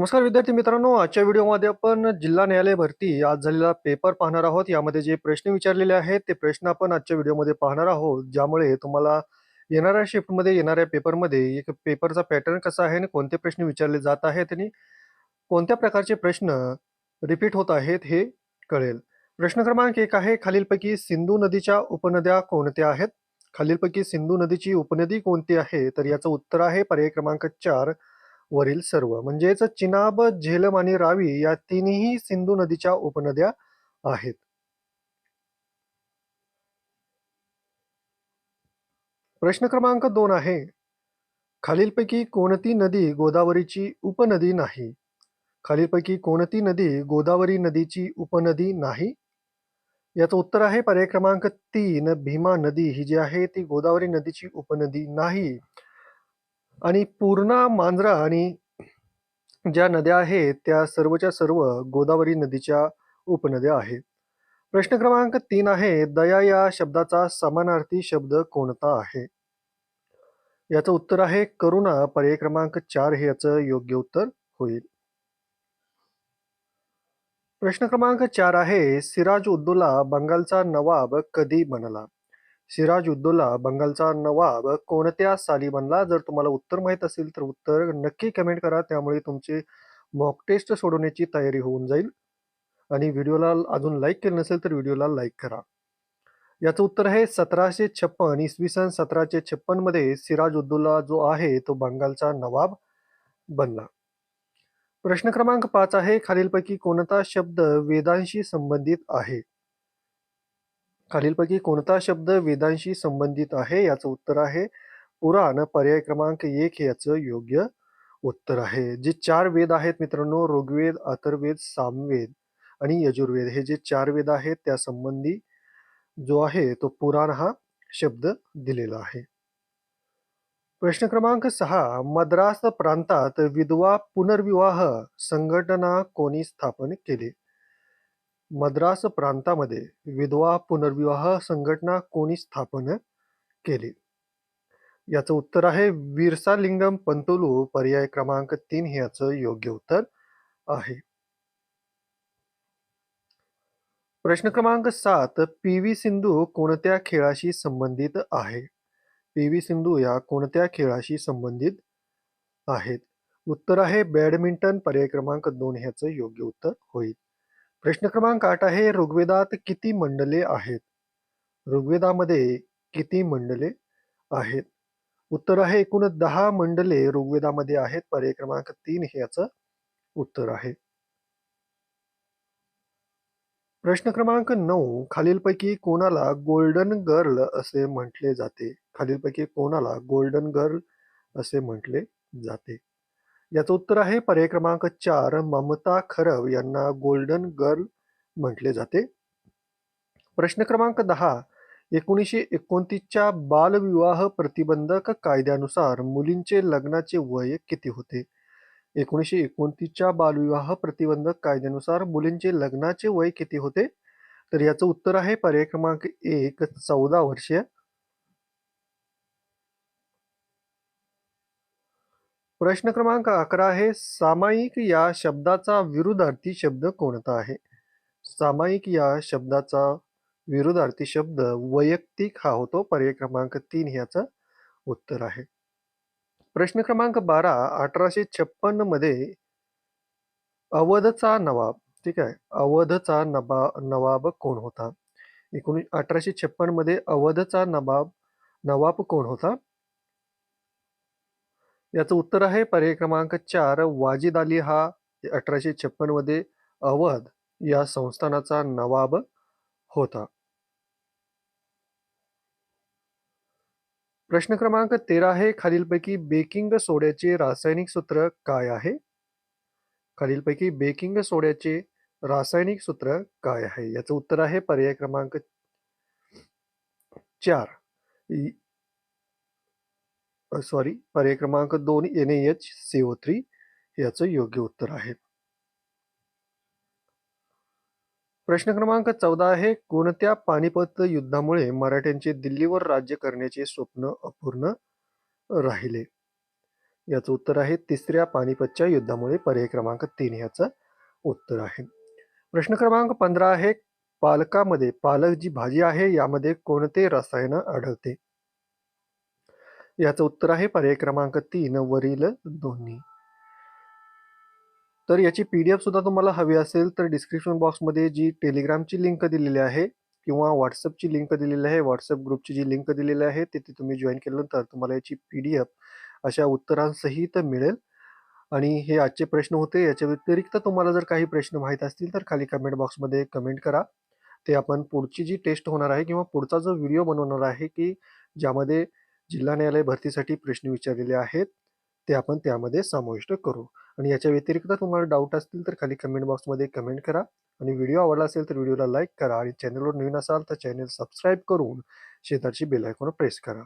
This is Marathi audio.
नमस्कार विद्यार्थी मित्रांनो आजच्या व्हिडिओमध्ये आपण जिल्हा न्यायालय भरती आज झालेला पेपर पाहणार आहोत. यामध्ये जे प्रश्न विचारलेले आहेत ते प्रश्न आपण आजच्या व्हिडिओमध्ये पाहणार आहोत. ज्यामुळे तुम्हाला येणाऱ्या शिफ्टमध्ये येणाऱ्या पेपरमध्ये एक पेपरचा पॅटर्न कसा आहे आणि कोणते प्रश्न विचारले जात आहेत आणि कोणत्या प्रकारचे प्रश्न रिपीट होत आहेत हे कळेल. प्रश्न क्रमांक एक आहे खालीलपैकी सिंधू नदीच्या उपनद्या कोणत्या आहेत? खालीलपैकी सिंधू नदीची उपनदी कोणती आहे? तर याचं उत्तर आहे पर्याय क्रमांक चार वरील सर्व. म्हणजेच चिनाब झेलम आणि रावी या तिन्ही सिंधू नदीच्या उपनद्या आहेत. प्रश्न क्रमांक दोन आहे. खालीलपैकी कोणती नदी गोदावरीची उपनदी नाही? खालीलपैकी कोणती नदी गोदावरी नदीची उपनदी नाही? याचं उत्तर आहे पर्याय क्रमांक तीन. भीमा नदी ही जी आहे ती गोदावरी नदीची उपनदी नाही. आणि पूर्णा मांजरा आणि ज्या नद्या आहेत त्या सर्वच्या सर्व गोदावरी नदीच्या उपनद्या आहेत. प्रश्न क्रमांक तीन आहे दया या शब्दाचा समानार्थी शब्द कोणता आहे? याचं उत्तर आहे करुणा. पर्याय क्रमांक चार हे याचं योग्य उत्तर होईल. प्रश्न क्रमांक चार आहे सिराज उद्दौला बंगालचा नवाब कधी बनला? सिराज उद्दोला बंगालचा नवाब कोणत्या साली बनला? जर तुम्हाला उत्तर माहीत असेल तर उत्तर नक्की कमेंट करा. त्यामुळे तुमचे मॉक टेस्ट सोडवण्याची तयारी होऊन जाईल. आणि व्हिडिओला अजून लाईक केलं नसेल तर व्हिडिओला लाईक करा. याचं उत्तर आहे सतराशे छप्पन इसवी सन सतराशे छप्पनमध्ये सिराज उद्दोला जो आहे तो बंगालचा नवाब बनला. प्रश्न क्रमांक पाच आहे. खालीलपैकी कोणता शब्द वेदांशी संबंधित आहे? खालीलपैकी कोणता शब्द वेदांशी संबंधित आहे याचं उत्तर आहे? पुराण पर्याय क्रमांक एक हे याचं योग्य उत्तर आहे. जे चार वेद आहेत मित्रांनो ऋग्वेद अथर्वेद सामवेद आणि यजुर्वेद. हे जे चार वेद आहेत त्या संबंधी जो आहे तो पुराण हा शब्द दिलेला आहे. प्रश्न क्रमांक सहा. मद्रास प्रांतात विधवा पुनर्विवाह संघटना कोणी स्थापन केले? मद्रास प्रांतामध्ये विधवा पुनर्विवाह संघटना कोणी स्थापन केली? याचं उत्तर आहे विरसालिंगम पंतोलू पर्याय क्रमांक तीन हे याचं योग्य उत्तर आहे. प्रश्न क्रमांक सात पी व्ही सिंधू कोणत्या खेळाशी संबंधित आहे? पी व्ही सिंधू या कोणत्या खेळाशी संबंधित आहेत? उत्तर आहे बॅडमिंटन पर्याय क्रमांक दोन ह्याचं योग्य उत्तर होईल. प्रश्न क्रमांक आठ आहे ऋग्वेदात किती मंडले आहेत? ऋग्वेदामध्ये किती मंडले आहेत? उत्तर आहे एकूण दहा मंडले ऋग्वेदामध्ये आहेत. पर्याय क्रमांक तीन हे याचं उत्तर आहे. प्रश्न क्रमांक नऊ खालीलपैकी कोणाला गोल्डन गर्ल असे म्हटले जाते? खालीलपैकी कोणाला गोल्डन गर्ल असे म्हटले जाते? याचं उत्तर आहे पर्याय क्रमांक चार ममता खरव यांना गोल्डन गर्ल म्हटले जाते. प्रश्न क्रमांक दहा एकोणीसशे एकोणतीसच्या बालविवाह प्रतिबंधक कायद्यानुसार मुलींचे लग्नाचे वय किती होते? एकोणीसशे एकोणतीसच्या बालविवाह प्रतिबंधक कायद्यानुसार मुलींचे लग्नाचे वय किती होते? तर याचं उत्तर आहे पर्याय क्रमांक एक चौदा वर्षीय प्रश्न क्रमांक अकरा आहे सामायिक या शब्दाचा विरुद्धार्थी शब्द कोणता आहे? सामायिक या शब्दाचा विरुद्धार्थी शब्द वैयक्तिक हा होतो पर्याय क्रमांक तीन ह्याचं उत्तर आहे. प्रश्न क्रमांक बारा अठराशे छप्पन्नमध्ये अवधचा नवाब ठीक आहे अवधचा नबा नवाब कोण होता? एकोणीस अठराशे छप्पनमध्ये अवधचा नवाब नवाब कोण होता? याचं उत्तर आहे पर्याय क्रमांक चार वाजिद अली हा अठराशे छप्पनमध्ये अवध या संस्थानाचा नवाब होता. प्रश्न क्रमांक तेरा आहे खालीलपैकी बेकिंग सोड्याचे रासायनिक सूत्र काय आहे? खालीलपैकी बेकिंग सोड्याचे रासायनिक सूत्र काय आहे? याचं उत्तर आहे पर्याय क्रमांक चार. सॉरी पर्याय क्रमांक दोन N H C O three याचं योग्य उत्तर आहे. प्रश्न क्रमांक चौदा आहे कोणत्या पानिपत युद्धामुळे मराठ्यांचे दिल्लीवर राज्य करण्याचे स्वप्न अपूर्ण राहिले? याचं उत्तर आहे तिसऱ्या पानिपतच्या युद्धामुळे पर्याय क्रमांक तीन याचं उत्तर आहे. प्रश्न क्रमांक पंधरा आहे पालकामध्ये पालक जी भाजी आहे यामध्ये कोणते रसायन आढळते? याचं उत्तर आहे पर्याय क्रमांक तीन वरील दोन्ही. तर याची पी डी एफ सुद्धा तुम्हाला हवी असेल तर डिस्क्रिप्शन बॉक्समध्ये जी टेलिग्रामची लिंक दिलेली आहे किंवा व्हॉट्सअपची लिंक दिलेली आहे व्हॉट्सअप ग्रुपची जी लिंक दिलेली आहे तिथे तुम्ही जॉईन केल्यानंतर तुम्हाला याची पी डी एफ अशा उत्तरांसहित मिळेल. आणि हे आजचे प्रश्न होते याच्या व्यतिरिक्त तुम्हाला जर काही प्रश्न माहीत असतील तर खाली कमेंट बॉक्समध्ये कमेंट करा. ते आपण पुढची जी टेस्ट होणार आहे किंवा पुढचा जो व्हिडिओ बनवणार आहे की ज्यामध्ये जिल्हा न्यायालय भरतीसाठी प्रश्न विचारलेले आहेत ते आपण त्यामध्ये समाविष्ट करू. आणि याच्या व्यतिरिक्त तुम्हाला डाऊट असतील तर खाली कमेंट बॉक्समध्ये कमेंट करा. आणि व्हिडिओ आवडला असेल तर व्हिडिओला लाईक करा. आणि चॅनलवर नवीन असाल तर चॅनल सबस्क्राईब करून शेजारची बेल आयकॉन प्रेस करा.